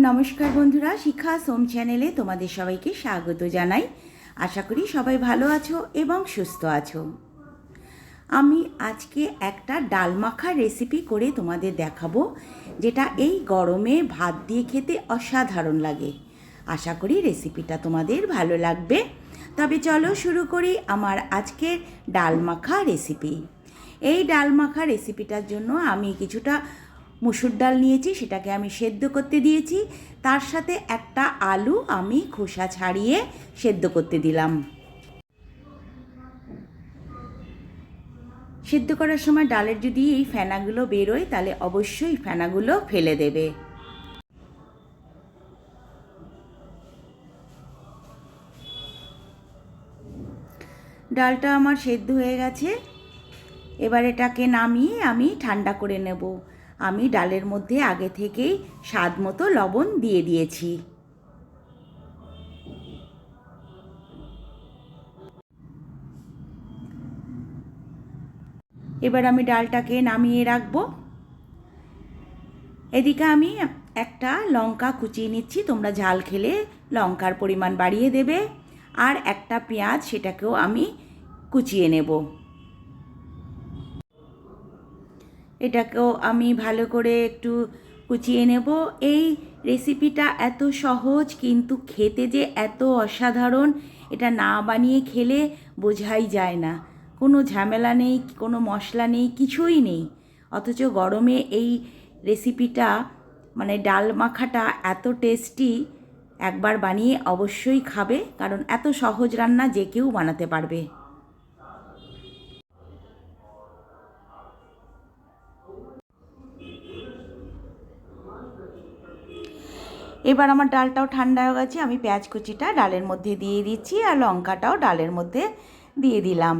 নমস্কার বন্ধুরা শিক্ষা সোম চ্যানেলে তোমাদের সবাইকে স্বাগত জানাই। আশা করি সবাই ভালো আছো এবং সুস্থ আছো। আমি আজকে একটা ডাল মাখার রেসিপি করে তোমাদের দেখাবো, যেটা এই গরমে ভাত দিয়ে খেতে অসাধারণ লাগে। আশা করি রেসিপিটা তোমাদের ভালো লাগবে। তবে চলো শুরু করি আমার আজকের ডাল মাখা রেসিপি এই ডাল মাখা রেসিপিটার জন্য আমি কিছুটা মুসুর ডাল নিয়েছি, সেটাকে আমি সেদ্ধ করতে দিয়েছি। তার সাথে একটা আলু আমি খোসা ছাড়িয়ে সেদ্ধ করতে দিলাম। সেদ্ধ করার সময় ডালের যদি এই ফেনাগুলো বেরোয়, তাহলে অবশ্যই ফেনাগুলো ফেলে দেবে। ডালটা আমার সেদ্ধ হয়ে গেছে। এবার এটাকে নামিয়ে আমি ঠান্ডা করে নেব। আমি ডালের মধ্যে আগে থেকেই স্বাদ মতো লবণ দিয়ে দিয়েছি। এবার আমি ডালটাকে নামিয়ে রাখব। এদিকে আমি একটা লঙ্কা কুচিয়ে নিচ্ছি, তোমরা ঝাল খেলে লঙ্কার পরিমাণ বাড়িয়ে দেবে। আর একটা পেঁয়াজ, সেটাকেও আমি কুচিয়ে নেব। এটাকেও আমি ভালো করে একটু কুচিয়ে নেব। এই রেসিপিটা এত সহজ, কিন্তু খেতে যে এত অসাধারণ, এটা না বানিয়ে খেলে বোঝাই যায় না। কোনো ঝামেলা নেই, কোনো মশলা নেই, কিছুই নেই। অথচ গরমে এই রেসিপিটা মানে ডাল মাখাটা এত টেস্টি, একবার বানিয়ে অবশ্যই খাবে, কারণ এত সহজ রান্না যে কেউ বানাতে পারবে। এবার আমার ডালটাও ঠান্ডা হয়ে গেছে, আমি পেঁয়াজ কুচিটা ডালের মধ্যে দিয়ে দিচ্ছি আর লঙ্কাটাও ডালের মধ্যে দিয়ে দিলাম।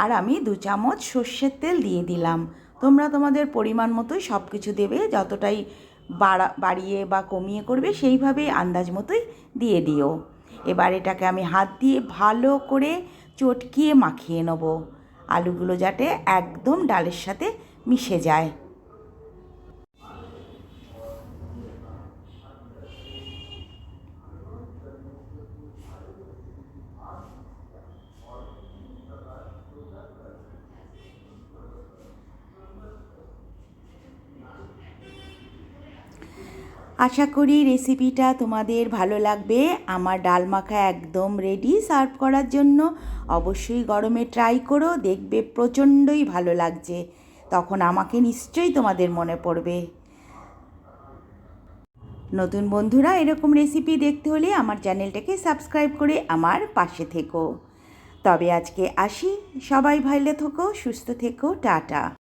আর আমি দু চামচ সর্ষের তেল দিয়ে দিলাম। তোমরা তোমাদের পরিমাণ মতোই সব কিছু দেবে, যতটাই বাড়া, বাড়িয়ে বা কমিয়ে করবে সেইভাবেই আন্দাজ মতোই দিয়ে দিও। এবার এটাকে আমি হাত দিয়ে ভালো করে চটকিয়ে মাখিয়ে নেব। আলুগুলো যাতে একদম ডালের সাথে মিশে যায়। আশা করি রেসিপিটা তোমাদের ভালো লাগবে। আমার ডাল মাখা একদম রেডি সার্ভ করার জন্য। অবশ্যই গরমে ট্রাই করো, দেখবে প্রচণ্ডই ভালো লাগছে। তখন আমাকে নিশ্চয়ই তোমাদের মনে পড়বে। নতুন বন্ধুরা, এরকম রেসিপি দেখতে হলে আমার চ্যানেলটাকে সাবস্ক্রাইব করে আমার পাশে থেকো। তবে আজকে আসি। সবাই ভাইলে থেকো, সুস্থ থেকো, টাটা।